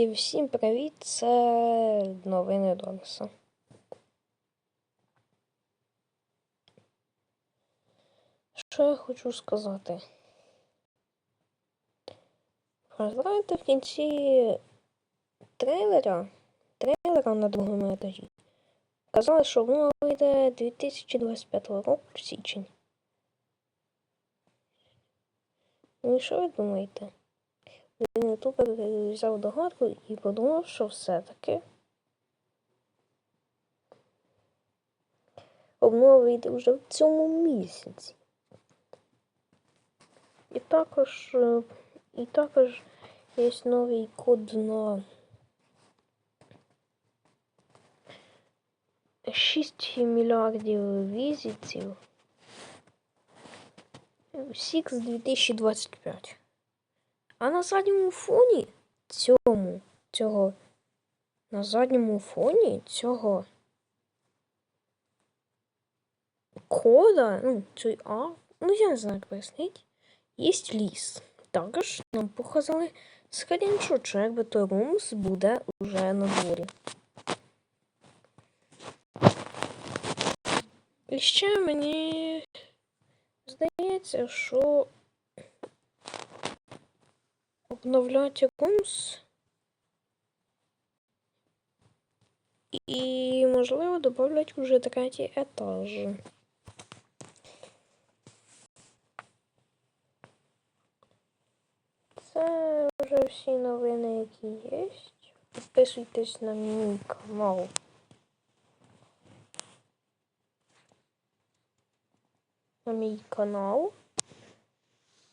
І всім привіт! Це новини Дорса. Що я хочу сказати? Знаєте, в кінці трейлера, трейлера на другому етажі, казали, що воно вийде 2025 року в січень. Ну і що ви думаєте? Він ютубер взяв догадку і подумав, що все-таки обнова вийде вже в цьому місяці. І також, е, і також є новий код на 6 мільярдів візитів. Сікс 2025. А на задньому фоні цьому, цього, на задньому фоні цього кода, ну, цей А, ну я не знаю, як пояснити, є ліс. Також нам показали скріншот, що якби той румс буде вже на дворі. І ще мені здається, що обновляти румс і, можливо, додавлять уже третій етаж. Це вже всі новини, які є. Підписуйтесь на мій канал. На мій канал.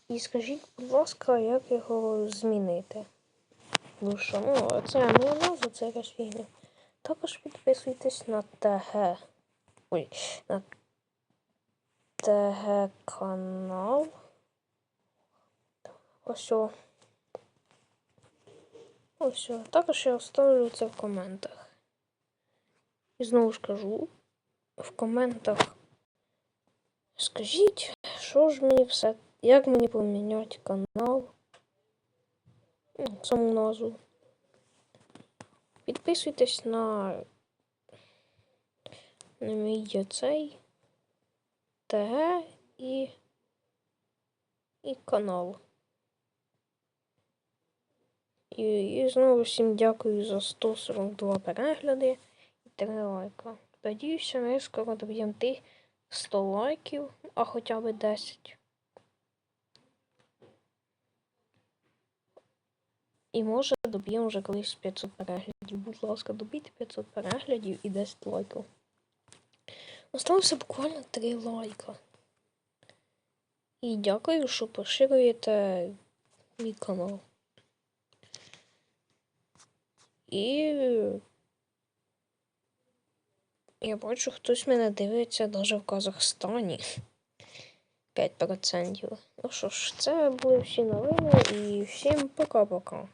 І скажіть, будь ласка, як його змінити? Ну що, ну, це не назва, це якась фігня. Також підписуйтесь на ТГ. Ой, на ТГ канал. Ось. Ось. о. Також я оставлю це в коментах. І знову ж кажу, в коментах скажіть, що ж мені все, як мені поміняти канал, саму назву. Підписуйтесь на, на мій цей ТГ і, і канал. І, і знову всім дякую за 142 перегляди і 3 лайка. Надіюся, ми скоро доб'ємо тих 100 лайків, а хоча б 10. І може доб'ємо вже колись 500 переглядів. Будь ласка, добійте 500 переглядів і 10 лайків. Осталося буквально 3 лайка. І дякую, що поширюєте мій канал. І я бачу, хтось мене дивиться навіть в Казахстані. 5%. Ну що ж, це були всі новини і всім пока-пока.